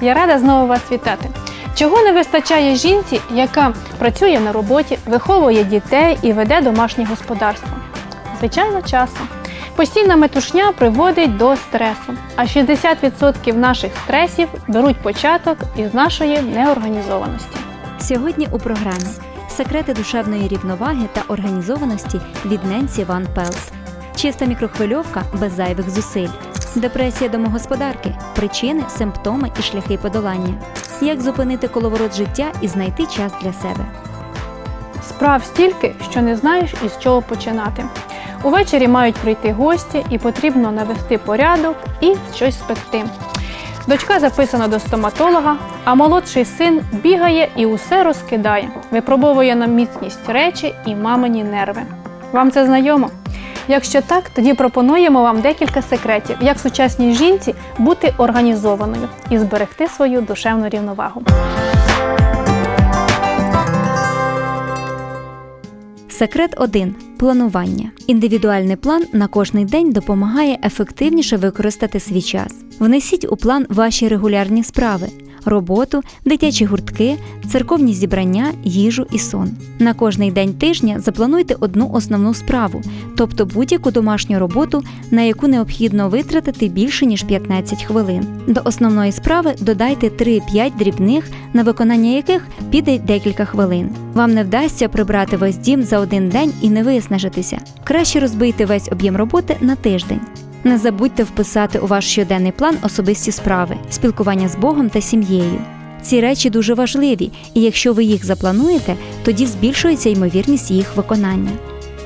Я рада знову вас вітати. Чого не вистачає жінці, яка працює на роботі, виховує дітей і веде домашнє господарство? Звичайно, часу. Постійна метушня приводить до стресу, а 60% наших стресів беруть початок із нашої неорганізованості. Сьогодні у програмі секрети душевної рівноваги та організованості від Ненсі Ван Пелс. Чиста мікрохвильовка без зайвих зусиль. Депресія домогосподарки, причини, симптоми і шляхи подолання. Як зупинити коловорот життя і знайти час для себе. Справ стільки, що не знаєш із чого починати. Увечері мають прийти гості, і потрібно навести порядок і щось спекти. Дочка записана до стоматолога, а молодший син бігає і усе розкидає, випробовує на міцність речі і мамині нерви. Вам це знайомо? Якщо так, тоді пропонуємо вам декілька секретів, як сучасній жінці бути організованою і зберегти свою душевну рівновагу. Секрет 1. Планування. Індивідуальний план на кожний день допомагає ефективніше використати свій час. Внесіть у план ваші регулярні справи. Роботу, дитячі гуртки, церковні зібрання, їжу і сон. На кожний день тижня заплануйте одну основну справу, тобто будь-яку домашню роботу, на яку необхідно витратити більше ніж 15 хвилин. До основної справи додайте 3-5 дрібних, на виконання яких піде декілька хвилин. Вам не вдасться прибрати весь дім за один день і не виснажитися. Краще розбийте весь об'єм роботи на тиждень. Не забудьте вписати у ваш щоденний план особисті справи, спілкування з Богом та сім'єю. Ці речі дуже важливі, і якщо ви їх заплануєте, тоді збільшується ймовірність їх виконання.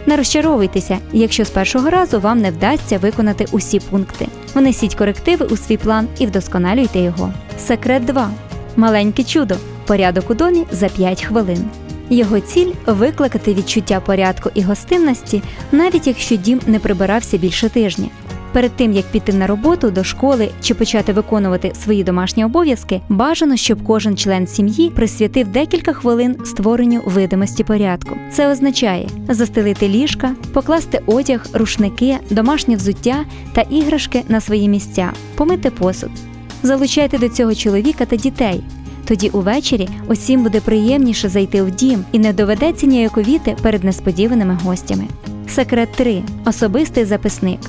Не розчаровуйтеся, якщо з першого разу вам не вдасться виконати усі пункти. Внесіть корективи у свій план і вдосконалюйте його. Секрет 2. Маленьке чудо. Порядок у домі за 5 хвилин. Його ціль викликати відчуття порядку і гостинності, навіть якщо дім не прибирався більше тижня. Перед тим як піти на роботу до школи чи почати виконувати свої домашні обов'язки, бажано, щоб кожен член сім'ї присвятив декілька хвилин створенню видимості порядку. Це означає застелити ліжка, покласти одяг, рушники, домашнє взуття та іграшки на свої місця, помити посуд. Залучайте до цього чоловіка та дітей. Тоді увечері усім буде приємніше зайти в дім і не доведеться ніяковіти перед несподіваними гостями. Секрет 3. особистий записник.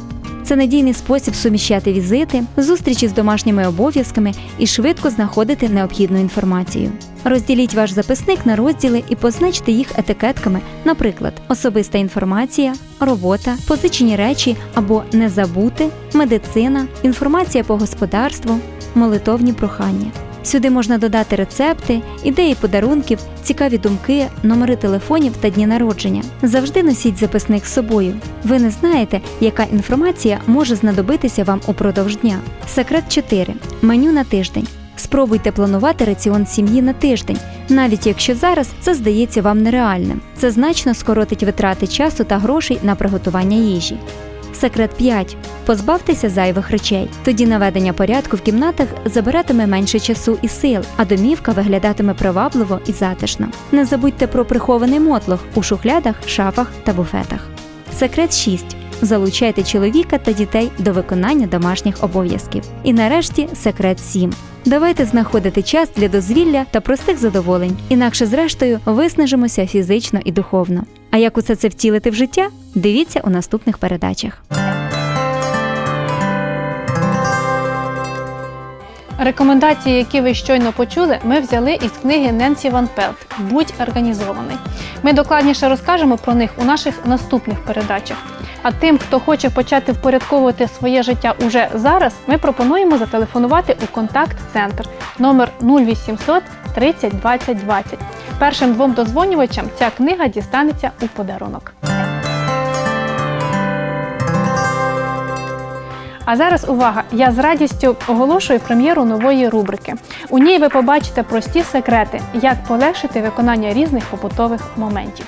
Це надійний спосіб суміщати візити, зустрічі з домашніми обов'язками і швидко знаходити необхідну інформацію. Розділіть ваш записник на розділи і позначте їх етикетками, наприклад, особиста інформація, робота, позичені речі або не забути, медицина, інформація по господарству, молитовні прохання. Сюди можна додати рецепти, ідеї подарунків, цікаві думки, номери телефонів та дні народження. Завжди носіть записник з собою. Ви не знаєте, яка інформація може знадобитися вам упродовж дня. Секрет 4. Меню на тиждень. Спробуйте планувати раціон сім'ї на тиждень, навіть якщо зараз це здається вам нереальним. Це значно скоротить витрати часу та грошей на приготування їжі. Секрет 5. Позбавтеся зайвих речей. Тоді наведення порядку в кімнатах забиратиме менше часу і сил, а домівка виглядатиме привабливо і затишно. Не забудьте про прихований мотлох у шухлядах, шафах та буфетах. Секрет 6. Залучайте чоловіка та дітей до виконання домашніх обов'язків. І нарешті секрет 7. Давайте знаходити час для дозвілля та простих задоволень, інакше, зрештою, виснажимося фізично і духовно. А як усе це втілити в життя? Дивіться у наступних передачах. Рекомендації, які ви щойно почули, ми взяли із книги Ненсі Ван Пелт Будь організований. Ми докладніше розкажемо про них у наших наступних передачах. А тим, хто хоче почати впорядковувати своє життя уже зараз, ми пропонуємо зателефонувати у контакт-центр номер 0800 30 20 20. Першим двом дозвонювачам ця книга дістанеться у подарунок. А зараз увага! Я з радістю оголошую прем'єру нової рубрики. У ній ви побачите прості секрети, як полегшити виконання різних побутових моментів.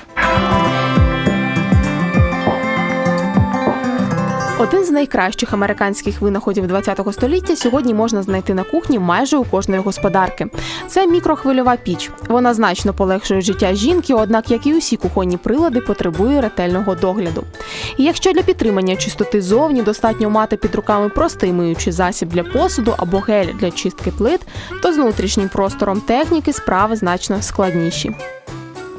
Один з найкращих американських винаходів ХХ століття сьогодні можна знайти на кухні майже у кожної господарки. Це мікрохвильова піч. Вона значно полегшує життя жінки, однак, як і усі кухонні прилади, потребує ретельного догляду. І якщо для підтримання чистоти зовні достатньо мати під руками простий миючий засіб для посуду або гель для чистки плит, то з внутрішнім простором техніки справи значно складніші.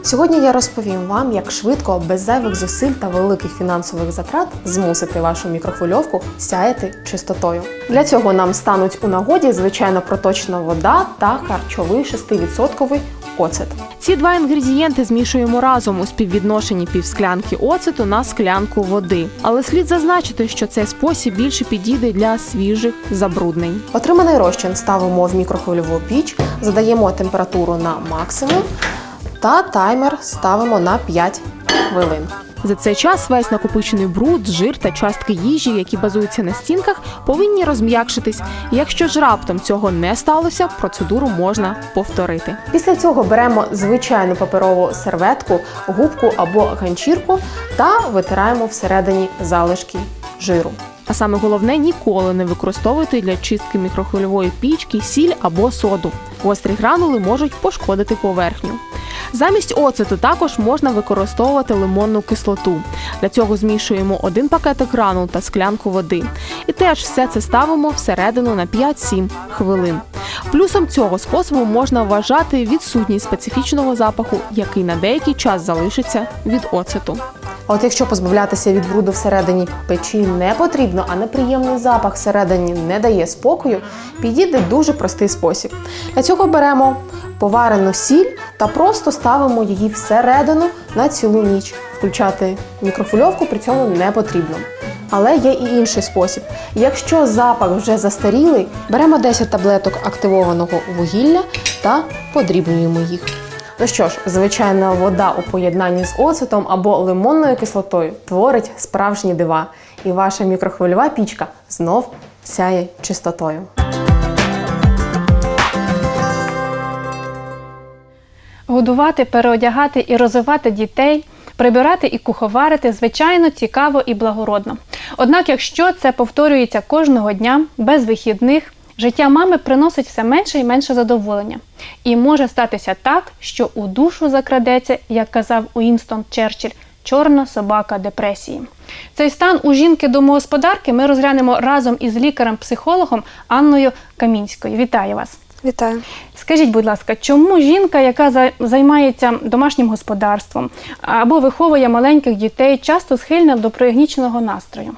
Сьогодні я розповім вам, як швидко, без зайвих зусиль та великих фінансових затрат змусити вашу мікрохвильовку сяяти чистотою. Для цього нам стануть у нагоді звичайно проточна вода та харчовий 6% оцет. Ці два інгредієнти змішуємо разом у співвідношенні півсклянки оцету на склянку води. Але слід зазначити, що цей спосіб більше підійде для свіжих забруднень. Отриманий розчин ставимо в мікрохвильову піч, задаємо температуру на максимум та таймер ставимо на 5 хвилин. За цей час весь накопичений бруд, жир та частки їжі, які базуються на стінках, повинні розм'якшитись. Якщо ж раптом цього не сталося, процедуру можна повторити. Після цього беремо звичайну паперову серветку, губку або ганчірку та витираємо всередині залишки жиру. А саме головне ніколи не використовуйте для чистки мікрохвильової пічки сіль або соду. Гострі гранули можуть пошкодити поверхню. Замість оцету також можна використовувати лимонну кислоту. Для цього змішуємо один пакетик гранул та склянку води. І теж все це ставимо всередину на 5-7 хвилин. Плюсом цього способу можна вважати відсутність специфічного запаху, який на деякий час залишиться від оцету. От якщо позбавлятися від бруду всередині печі не потрібно, а неприємний запах всередині не дає спокою, підійде дуже простий спосіб. Для цього беремо поварену сіль та просто ставимо її всередину на цілу ніч. Включати мікрофульовку при цьому не потрібно. Але є і інший спосіб. Якщо запах вже застарілий, беремо 10 таблеток активованого вугілля та подрібнюємо їх. Ну що ж, звичайна вода у поєднанні з оцетом або лимонною кислотою творить справжні дива, і ваша мікрохвильова пічка знов сяє чистотою. Годувати, переодягати і розвивати дітей, прибирати і куховарити, звичайно, цікаво і благородно. Однак, якщо це повторюється кожного дня без вихідних, життя мами приносить все менше і менше задоволення. І може статися так, що у душу закрадеться, як казав Уінстон Черчилль, чорна собака депресії. Цей стан у жінки домогосподарки ми розглянемо разом із лікарем-психологом Анною Камінською. Вітаю вас! Вітаю. Скажіть, будь ласка, чому жінка, яка займається домашнім господарством або виховує маленьких дітей, часто схильна до пригніченого настрою?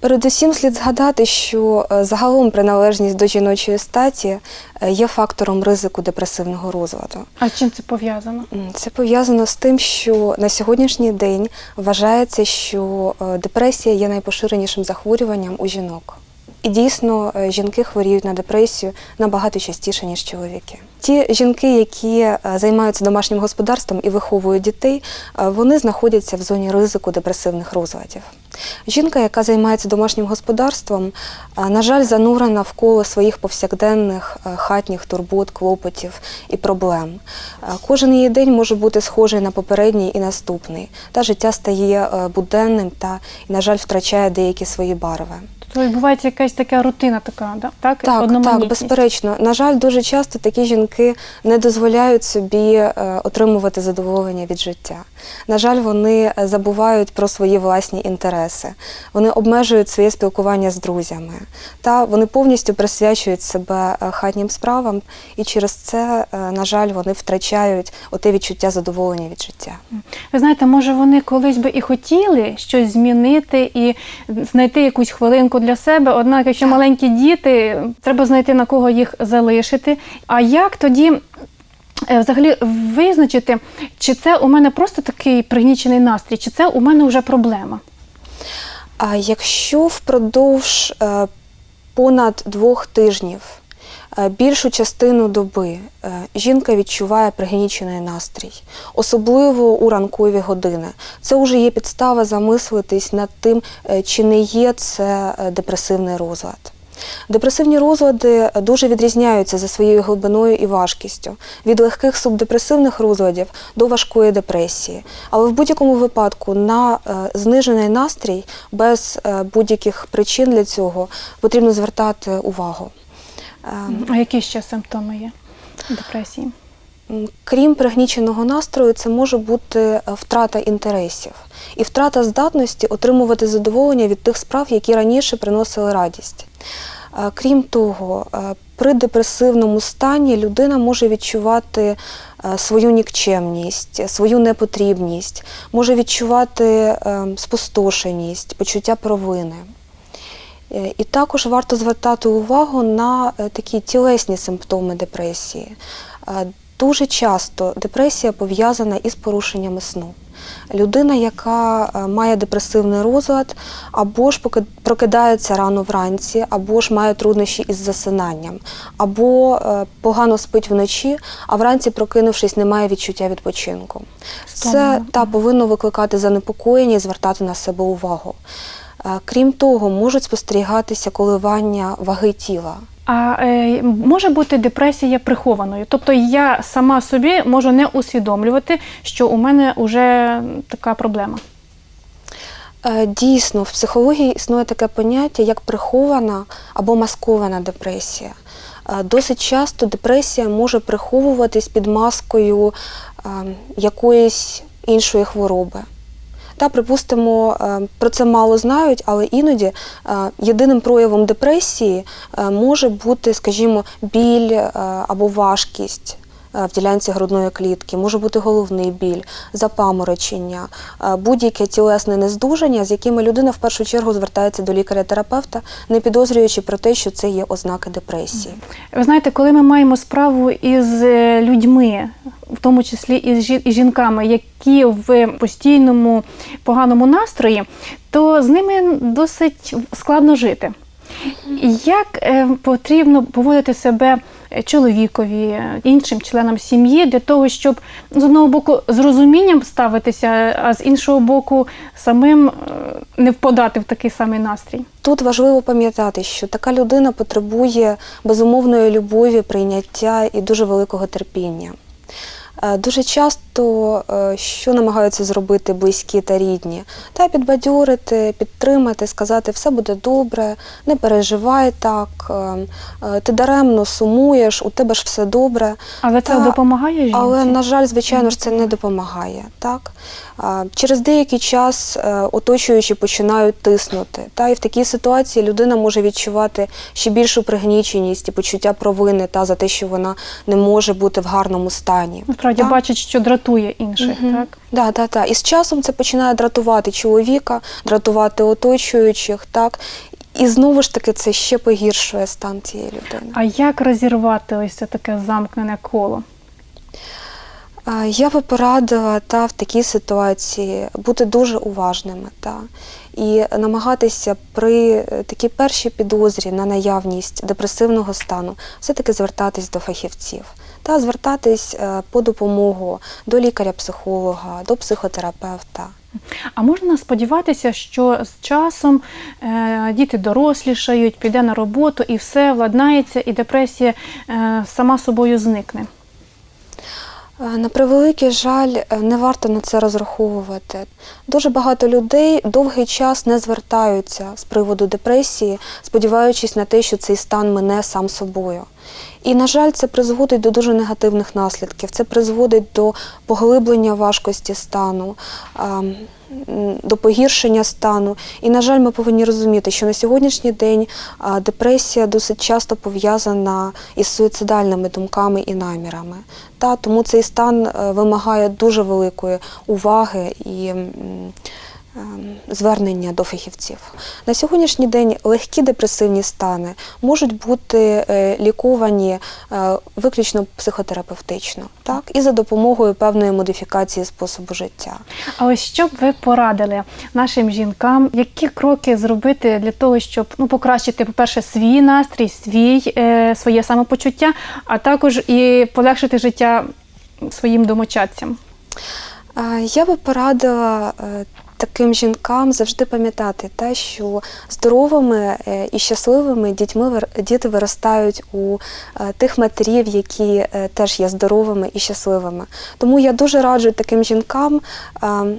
Передусім слід згадати, що е, загалом приналежність до жіночої статі е, є фактором ризику депресивного розладу. А з чим це пов'язано? Це пов'язано з тим, що на сьогоднішній день вважається, що е, депресія є найпоширенішим захворюванням у жінок. І дійсно е, жінки хворіють на депресію набагато частіше, ніж чоловіки. Ті жінки, які е, займаються домашнім господарством і виховують дітей, е, вони знаходяться в зоні ризику депресивних розладів. Жінка, яка займається домашнім господарством, на жаль, занурена в коло своїх повсякденних хатніх турбот, клопотів і проблем. Кожен її день може бути схожий на попередній і наступний. Та життя стає буденним та, на жаль, втрачає деякі свої барви. То відбувається якась така рутина, така, да? так? Так, так, безперечно. На жаль, дуже часто такі жінки не дозволяють собі е, отримувати задоволення від життя. На жаль, вони е, забувають про свої власні інтереси. Вони обмежують своє спілкування з друзями. Та вони повністю присвячують себе е, хатнім справам, і через це, е, на жаль, вони втрачають оте відчуття задоволення від життя. Ви знаєте, може вони колись би і хотіли щось змінити і знайти якусь хвилинку для себе. Однак, якщо маленькі діти, треба знайти на кого їх залишити. А як тоді е, взагалі визначити, чи це у мене просто такий пригнічений настрій, чи це у мене вже проблема? А якщо впродовж е, понад двох тижнів більшу частину доби е, жінка відчуває пригнічений настрій, особливо у ранкові години, це вже є підстава замислитись над тим, е, чи не є це е, депресивний розлад. Депресивні розлади дуже відрізняються за своєю глибиною і важкістю від легких субдепресивних розладів до важкої депресії. Але в будь-якому випадку на е, знижений настрій без е, будь-яких причин для цього потрібно звертати увагу. Е, А які ще симптоми є? депресії? Крім пригніченого настрою, це може бути е, втрата інтересів і втрата здатності отримувати задоволення від тих справ, які раніше приносили радість. Е, Крім того, е, при депресивному стані людина може відчувати свою нікчемність, свою непотрібність, може відчувати е, спустошеність, почуття провини. Е, І також варто звертати увагу на е, такі тілесні симптоми депресії. Е, Дуже часто депресія пов'язана із порушеннями сну. Людина, яка має депресивний розлад, або ж прокидається рано вранці, або ж має труднощі із засинанням, або погано спить вночі, а вранці, прокинувшись, не має відчуття відпочинку. Це та повинно викликати занепокоєння і звертати на себе увагу. Крім того, можуть спостерігатися коливання ваги тіла. А е, може бути депресія прихованою. Тобто я сама собі можу не усвідомлювати, що у мене вже така проблема. Е, Дійсно, в психології існує таке поняття, як прихована або маскована депресія. Е, Досить часто депресія може приховуватись під маскою е, якоїсь іншої хвороби. Та, припустимо, е, про це мало знають, але іноді е, єдиним проявом депресії е, може бути, скажімо, біль або важкість в ділянці грудної клітки, може бути головний біль, запаморочення, е, будь-яке тілесне нездужання, з якими людина в першу чергу звертається до лікаря-терапевта, не підозрюючи про те, що це є ознаки депресії. Ви знаєте, коли ми маємо справу із е, людьми, в тому числі із жі- жінками, які в постійному поганому настрої, то з ними досить складно жити. Як е, потрібно поводити себе чоловікові, е, іншим членам сім'ї для того, щоб з одного боку з розумінням ставитися, а з іншого боку, самим е, не впадати в такий самий настрій? Тут важливо пам'ятати, що така людина потребує безумовної любові, прийняття і дуже великого терпіння. Е, Дуже часто, е, що намагаються зробити близькі та рідні, та підбадьорити, підтримати, сказати, все буде добре, не переживай так, е, ти даремно сумуєш, у тебе ж все добре. Але це допомагає жінці? Але, на жаль, звичайно ж, це не допомагає. Так? Через деякий час е, оточуючі починають тиснути. Та? І в такій ситуації людина може відчувати ще більшу пригніченість і почуття провини та, за те, що вона не може бути в гарному стані. Насправді бачить, що дратує інших, Мгм. так? Да, да, да. І з часом це починає дратувати чоловіка, дратувати оточуючих. Так? І знову ж таки це ще погіршує стан цієї людини. А як розірвати ось це таке замкнене коло? Я би порадила та в такій ситуації бути дуже уважними та і намагатися при е, такій першій підозрі на наявність депресивного стану все-таки звертатись до фахівців та звертатись е, по допомогу до лікаря-психолога, до психотерапевта. А можна сподіватися, що з часом е, діти дорослішають, піде на роботу і все владнається, і депресія сама собою зникне. Е, На превеликий жаль, е, не варто на це розраховувати. Дуже багато людей довгий час не звертаються з приводу депресії, сподіваючись на те, що цей стан мине сам собою. І, на жаль, це призводить до дуже негативних наслідків. Це призводить до поглиблення важкості стану, до погіршення стану. І, на жаль, ми повинні розуміти, що на сьогоднішній день депресія досить часто пов'язана із суїцидальними думками і намірами. Та, тому цей стан е, вимагає дуже великої уваги і звернення до фахівців. На сьогоднішній день легкі депресивні стани можуть бути е, ліковані е, виключно психотерапевтично, так, і за допомогою певної модифікації способу життя. А ось що б ви порадили нашим жінкам, які кроки зробити для того, щоб ну, покращити, по-перше, свій настрій, свій, е, своє самопочуття, а також і полегшити життя своїм домочадцям? Я би порадила таким жінкам завжди пам'ятати те, що здоровими е, і щасливими дітьми діти виростають у е, тих матерів, які е, теж є здоровими і щасливими. Тому я дуже раджу таким жінкам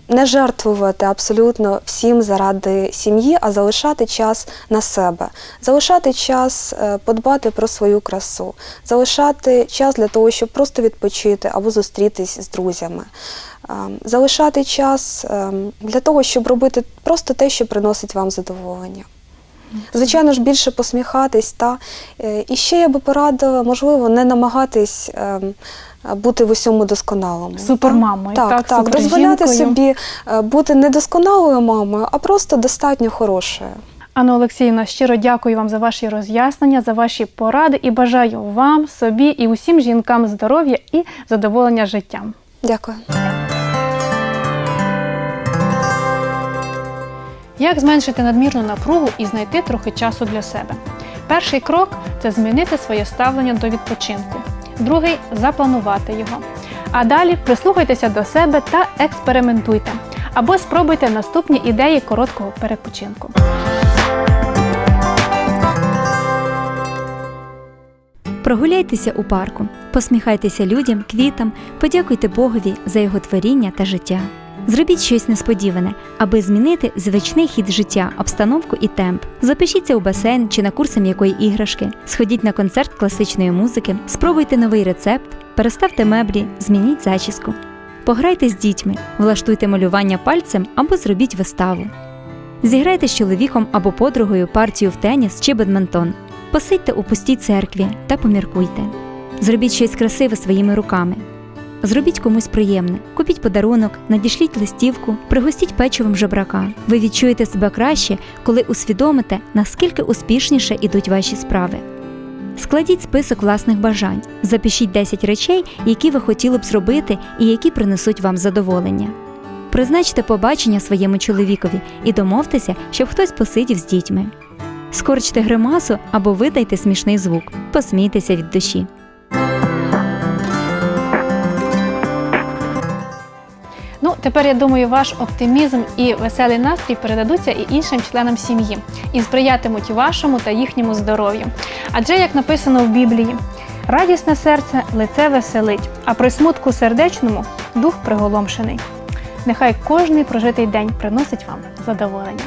не жертвувати абсолютно всім заради сім'ї, а залишати час на себе, залишати час подбати про свою красу, залишати час для того, щоб просто відпочити або зустрітись з друзями. Залишати час для того, щоб робити просто те, що приносить вам задоволення. Звичайно ж, більше посміхатись, та Е, і ще я би порадила, можливо, не намагатись е, бути в усьому досконалому. Супермамою, так, так, так, дозволяти собі е, бути недосконалою мамою, а просто достатньо хорошою. Анна Олексіївна, щиро дякую вам за ваші роз'яснення, за ваші поради і бажаю вам, собі і усім жінкам здоров'я і задоволення життям. Дякую. Як зменшити надмірну напругу і знайти трохи часу для себе? Перший крок це змінити своє ставлення до відпочинку. Другий запланувати його. А далі прислухайтеся до себе та експериментуйте. Або спробуйте наступні ідеї короткого перепочинку. Прогуляйтеся у парку, посміхайтеся людям, квітам, подякуйте Богові за його творіння та життя. Зробіть щось несподіване, аби змінити звичний хід життя, обстановку і темп. Запишіться у басейн чи на курси м'якої іграшки, сходіть на концерт класичної музики, спробуйте новий рецепт, переставте меблі, змініть зачіску. Пограйте з дітьми, влаштуйте малювання пальцем або зробіть виставу. Зіграйте з чоловіком або подругою партію в теніс чи бадминтон. Посидьте у пустій церкві та поміркуйте. Зробіть щось красиве своїми руками. Зробіть комусь приємне, купіть подарунок, надішліть листівку, пригостіть печивом жебрака. Ви відчуєте себе краще, коли усвідомите, наскільки успішніше ідуть ваші справи. Складіть список власних бажань, запишіть 10 речей, які ви хотіли б зробити і які принесуть вам задоволення. Призначте побачення своєму чоловікові і домовтеся, щоб хтось посидів з дітьми. Скорчте гримасу або видайте смішний звук, посмійтеся від душі. Тепер я думаю, ваш оптимізм і веселий настрій передадуться і іншим членам сім'ї і сприятимуть вашому та їхньому здоров'ю. Адже, як написано в Біблії, радісне серце лице веселить, а при смутку сердечному дух приголомшений. Нехай кожний прожитий день приносить вам задоволення.